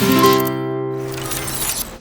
Thank you.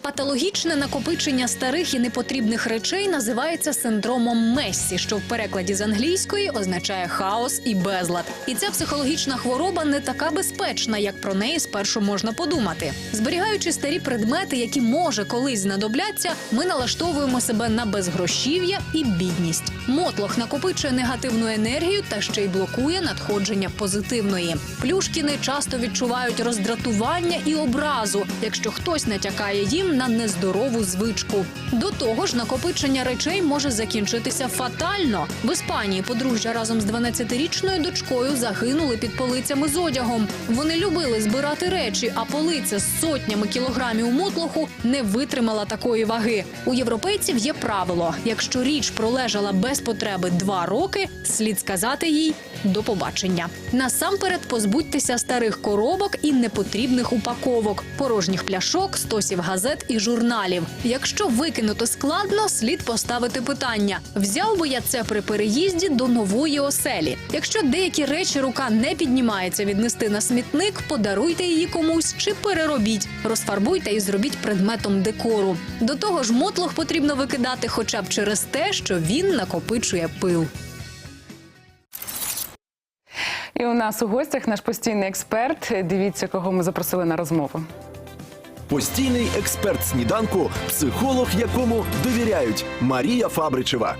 Патологічне накопичення старих і непотрібних речей називається синдромом Мессі, що в перекладі з англійської означає хаос і безлад. І ця психологічна хвороба не така безпечна, як про неї спершу можна подумати. Зберігаючи старі предмети, які може колись знадобляться, ми налаштовуємо себе на безгрошів'я і бідність. Мотлох накопичує негативну енергію та ще й блокує надходження позитивної. Плюшкіни часто відчувають роздратування і образу, якщо хтось натякає їм на нездорову звичку. До того ж, накопичення речей може закінчитися фатально. В Іспанії подружжя разом з 12-річною дочкою загинули під полицями з одягом. Вони любили збирати речі, а полиця з сотнями кілограмів мотлоху не витримала такої ваги. У європейців є правило: якщо річ пролежала без потреби два роки, слід сказати їй до побачення. Насамперед позбудьтеся старих коробок і непотрібних упаковок, порожніх пляшок, стосів газет і журналів. Якщо викинути складно, слід поставити питання: взяв би я це при переїзді до нової оселі. Якщо деякі речі рука не піднімається віднести на смітник, подаруйте її комусь чи переробіть, розфарбуйте і зробіть предметом декору. До того ж, мотлох потрібно викидати хоча б через те, що він накопичує пил. І у нас у гостях наш постійний експерт. Дивіться, кого ми запросили на розмову. Постійний експерт сніданку, психолог, якому довіряють Марія Фабричева.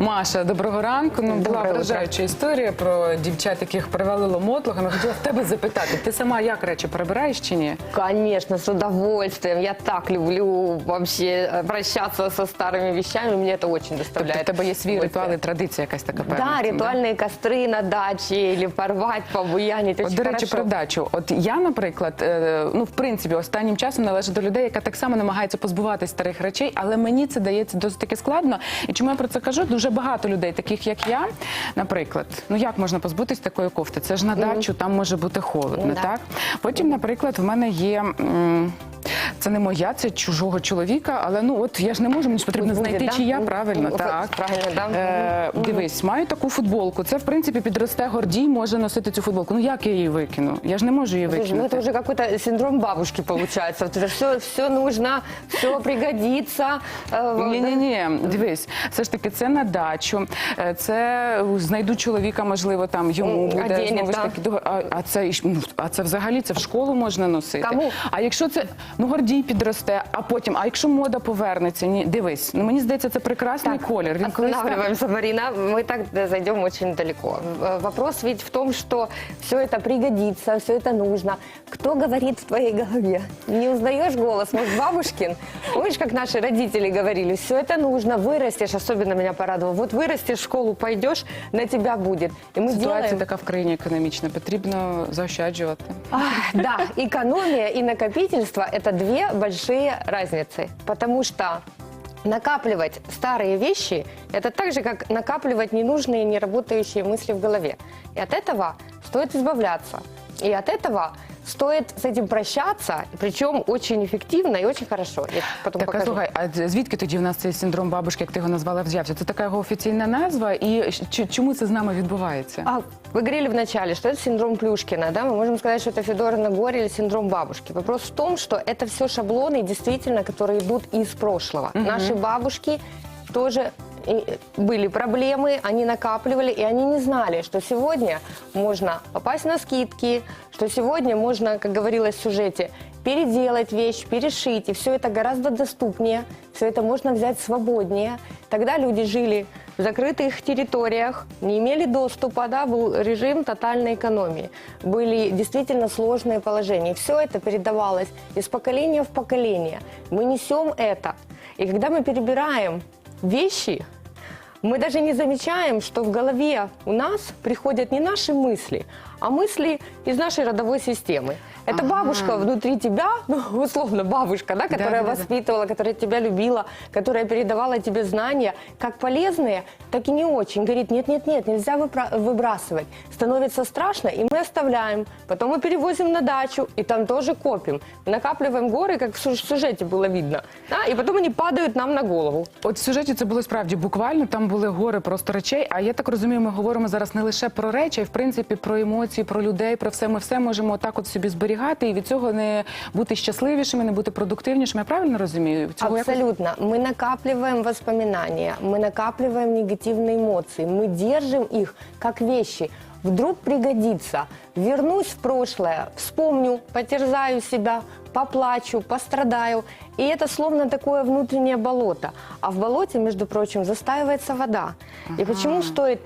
Маша, доброго ранку. Ну була Доброе вражаюча історія про дівчат, яких привалило мотлохом. Я хотіла в тебе запитати, ти сама як речі прибираєш чи ні? Конечно, с удовольствием. Я так люблю вообще э, прощаться со старыми вещами. Мне это очень Тобто доставляет. в тебе є свій удовольствие. ритуал і традиція якась така певна. Да, ритуальные костры на даче или порвать, побуянить. От, Очень до речі, хорошо. про дачу. От я, наприклад, е, ну в принципі, останнім часом належу до людей, яка так само намагається позбуватись старих речей, але мені це дається досить таки складно. І чому я про це кажу? Дуже багато людей, таких як я, наприклад, ну як можна позбутись такої кофти? Це ж на дачу, там може бути холодно, так? Потім, наприклад, в мене є. м, Це не моя, це чужого чоловіка, але ну от я ж не можу, мені ж потрібно Пусть буде, знайти, да? чия Мгм. правильно, Мгм. так. Правильно, да. Е, Мгм. Дивись, маю таку футболку. Це в принципі підросте гордій, може носити цю футболку. Ну як я її викину? Я ж не можу її Слушай, ну викинути. это уже какой-то синдром бабушки получается. Вот это все, все нужно, все пригодится. Э, Ні, ні, ні, дивись, все ж таки, це на дачу, е, це знайду чоловіка, можливо, там йому М, буде оденет, знову ж да. таки. до- А, а це і ж, ну, а це взагалі це в школу можна носити. Кому? А якщо це ну гордій підросте, а потім, а якщо мода повернеться, ні, дивись, ну мені здається, це прекрасний колір. Він колись так- Останавливаемся, Марина. Мы так да, зайдем очень далеко. Э, Вопрос ведь в том, что все это пригодится, все это нужно. Кто говорит в твоей голове? Не узнаешь голос? Может, бабушкин? Помнишь, как наши родители говорили, все это нужно, вырастешь, особенно меня порадовало. Вот вырастешь, в школу пойдешь, на тебя будет. И мы Ситуація делаем... така в країні економічна, потрібно заощаджувати. Ах, Да, экономия и накопительство – это две большие разницы. Потому что накапливать старые вещи – это так же, как накапливать ненужные, неработающие мысли в голове. И от этого стоит избавляться. И от этого стоит с этим прощаться, причем очень эффективно и очень хорошо. Я потом Так, а покажу. слухай, а звідки тоді в нас цей синдром бабушки, як ти його назвала, взявся? Це така його офіційна назва, і ч- чому це з нами відбувається? А, вы говорили вначале, что это синдром Плюшкина, да? Мы можем сказать, что это Федора на горе или синдром бабушки. Вопрос в том, что это все шаблоны, действительно, которые идут из прошлого. Наши бабушки тоже и были проблемы, они накапливали, и они не знали, что сегодня можно попасть на скидки, что сегодня можно, как говорилось в сюжете, переделать вещь, перешить, и все это гораздо доступнее, все это можно взять свободнее. Тогда люди жили в закрытых территориях, не имели доступа, да, был режим тотальной экономии. Были действительно сложные положения. Все это передавалось из поколения в поколение. Мы несем это. И когда мы перебираем вещи, мы даже не замечаем, что в голове у нас приходят не наши мысли, а мысли из нашей родовой системы. Это Ага. бабушка внутри тебя, ну, условно, бабушка, да, которая Да-да-да. воспитывала, которая тебя любила, которая передавала тебе знания, как полезные, так и не очень. Говорит, нет-нет-нет, нельзя выпра- выбрасывать. Становится страшно, и мы оставляем. Потом мы перевозим на дачу, и там тоже копим. Накапливаем горы, как в сю- сюжете было видно. Да, и потом они падают нам на голову. От в сюжеті це було справді буквально. Там були гори просто речей. А я так розумію, ми говоримо зараз не лише про речі, а й в принципі про емоції, про людей, про все. Ми все можемо так от собі зберігати. зберігати і від цього не бути щасливішими, не бути продуктивнішими. Я правильно розумію? Цього якось- Абсолютно. Мы накапливаем воспоминания, мы накапливаем негативные эмоции, мы держим их как вещи. Вдруг пригодится. Вернусь в прошлое, вспомню, потерзаю себя, поплачу, пострадаю. И это словно такое внутреннее болото. А в болоте, между прочим, застаивается вода. И почему стоит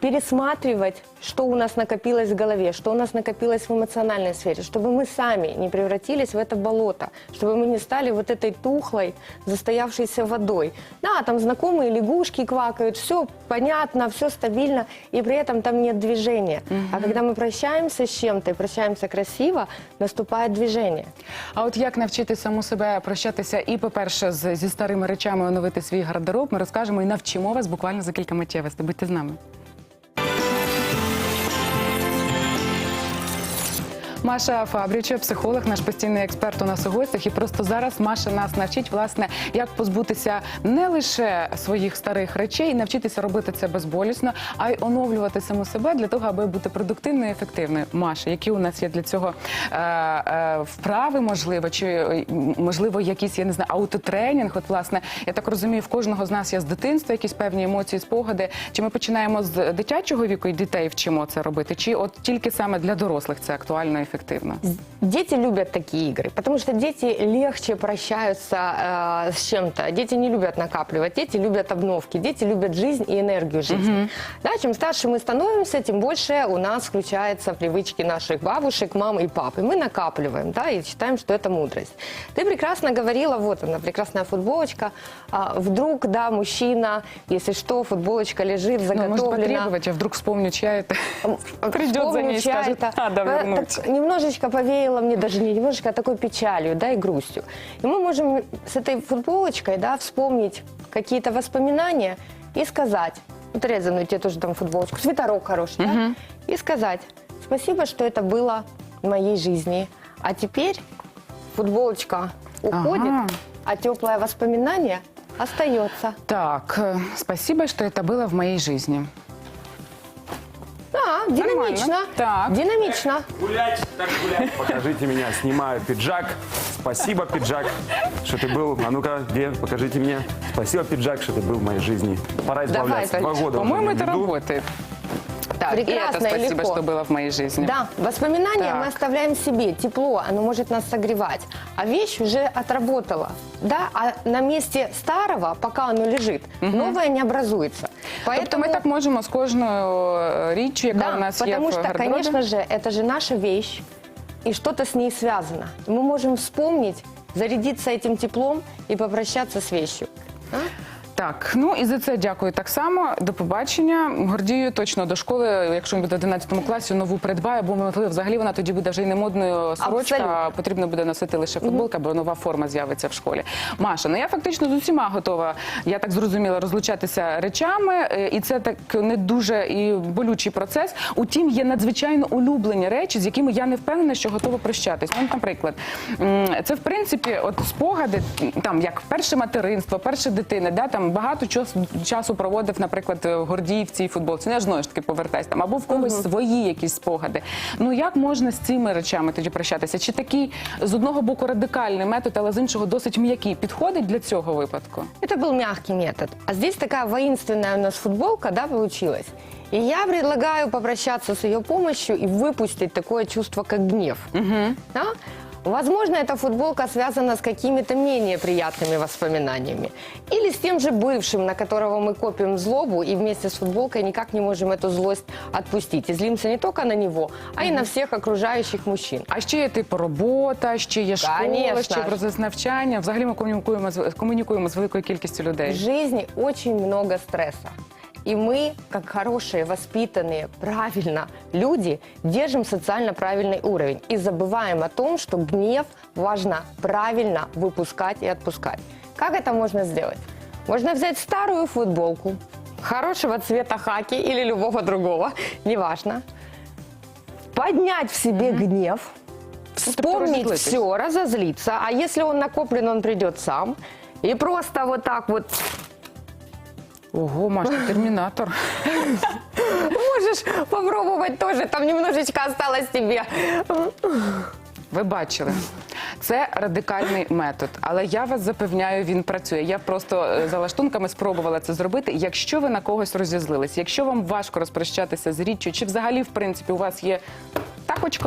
пересматривать, что у нас накопилось в голове, что у нас накопилось в эмоциональной сфере, чтобы мы сами не превратились в это болото, чтобы мы не стали вот этой тухлой, застоявшейся водой. Да, там знакомые лягушки квакают, все понятно, все стабильно, и при этом там нет движения. А когда мы прощаемся с чем-то и прощаемся красиво, наступает движение. А от як навчити саму себе прощатися і, по-перше, з, зі старими речами оновити свій гардероб, ми розкажемо і навчимо вас буквально за кілька миттєвостей. Будьте з нами. Маша Фабріча, психолог, наш постійний експерт у нас у гостях. І просто зараз Маша нас навчить, власне, як позбутися не лише своїх старих речей, навчитися робити це безболісно, а й оновлювати саму себе для того, аби бути продуктивною і ефективною. Маша, які у нас є для цього е, е, вправи, можливо, чи е, можливо якийсь, я не знаю, аутотренінг? От, власне, я так розумію, в кожного з нас є з дитинства якісь певні емоції, спогади. Чи ми починаємо з дитячого віку і дітей вчимо це робити? Чи от тільки саме для дорослих це актуально і ефективно? Дети любят такие игры, потому что дети легче прощаются э, с чем-то. Дети не любят накапливать, дети любят обновки, дети любят жизнь и энергию жизни. Да, чем старше мы становимся, тем больше у нас включаются привычки наших бабушек, мам и пап. И мы накапливаем, да, и считаем, что это мудрость. Ты прекрасно говорила, вот она, прекрасная футболочка. А, вдруг, да, мужчина, если что, футболочка лежит, Ну, заготовлена. может потребовать, а вдруг вспомню, чья это. Придет за ней и скажет, надо Э, вернуть. так немножечко повеяло мне, даже не немножечко, а такой печалью, да, и грустью. И мы можем с этой футболочкой, да, вспомнить какие-то воспоминания и сказать, вот резаную тебе тоже там футболочку, свитерок хороший, да, и сказать, спасибо, что это было в моей жизни, а теперь футболочка уходит, Ага. а теплое воспоминание остается. Так, э, спасибо, что это было в моей жизни. Да, динамично, Так. динамично. Гулять, так гулять. Покажите меня, снимаю пиджак. Спасибо, пиджак, что ты был. А ну-ка, где? Покажите мне. Спасибо, пиджак, что ты был в моей жизни. Пора Давай, избавляться. Два Толь. года уже По-моему, на это виду. работает. Так, и это Прекрасно и спасибо, легко. что было в моей жизни. Да, воспоминания Так. мы оставляем себе, тепло, оно может нас согревать. А вещь уже отработала, да, а на месте старого, пока оно лежит, новое не образуется. Тобто ми так можемо з кожною е, річчю, яка да, у нас є потому в что, гардеробі. конечно же, это же наша вещь, и что-то с ней связано. Мы можем вспомнить, зарядиться этим теплом и попрощаться с вещью. А? Так, ну і за це дякую так само. До побачення. Гордію точно до школи, якщо він буде в 11 класі, нову придбає, бо можливо, взагалі вона тоді буде вже й не модною сорочка, Абсолютно. потрібно буде носити лише футболка, бо нова форма з'явиться в школі. Маша, ну я фактично з усіма готова, я так зрозуміла, розлучатися речами, е, і це так не дуже і болючий процес. Утім, є надзвичайно улюблені речі, з якими я не впевнена, що готова прощатись. Ну, наприклад, це в принципі, от спогади, там як перше материнство, перше дитини, да, там багато часу, часу проводив, наприклад, Гордій в цій футболці. Ну, я ж знову ж таки повертаюсь там, або в когось свої якісь спогади. Ну як можна з цими речами тоді прощатися? Чи такий з одного боку радикальний метод, але з іншого досить м'який підходить для цього випадку? Это был мягкий метод. А здесь такая воинственная у нас футболка, да, получилась. И я предлагаю попрощаться с ее помощью и выпустить такое чувство, как гнев. Да? Возможно, эта футболка связана с какими-то менее приятными воспоминаниями. Или с тем же бывшим, на которого мы копим злобу и вместе с футболкой никак не можем эту злость отпустить. И злимся не только на него, а и на всех окружающих мужчин. А ще є типу робота, ще є школа, Конечно ще ж. процес навчання. Взагалі ми комунікуємо з комунікуємо з великою кількістю В людей. жизни очень много стресса. И мы, как хорошие, воспитанные, правильно люди, держим социально правильный уровень и забываем о том, что гнев важно правильно выпускать и отпускать. Как это можно сделать? Можно взять старую футболку, хорошего цвета хаки или любого другого, неважно, поднять в себе гнев, вспомнить разозлитесь. все, разозлиться, а если он накоплен, он придет сам, и просто вот так вот Ого, Маш, ти термінатор. Можешь попробовать тоже, там немножечко осталось тебе. Ви бачили, це радикальний метод, але я вас запевняю, він працює. Я просто е, за лаштунками спробувала це зробити. Якщо ви на когось розізлились, якщо вам важко розпрощатися з річчю, чи взагалі, в принципі, у вас є так хоч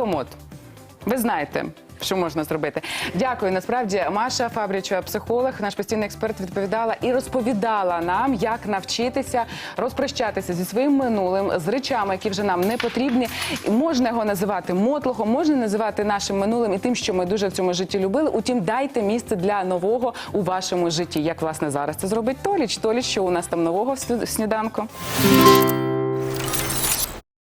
ви знаєте. Що можна зробити? Дякую. Насправді Маша Фабрічова, психолог, наш постійний експерт, відповідала і розповідала нам, як навчитися розпрощатися зі своїм минулим, з речами, які вже нам не потрібні. Можна його називати мотлохом, можна називати нашим минулим і тим, що ми дуже в цьому житті любили. Утім, дайте місце для нового у вашому житті. Як власне зараз це зробить Толіч? Толіч, що у нас там нового в сніданку?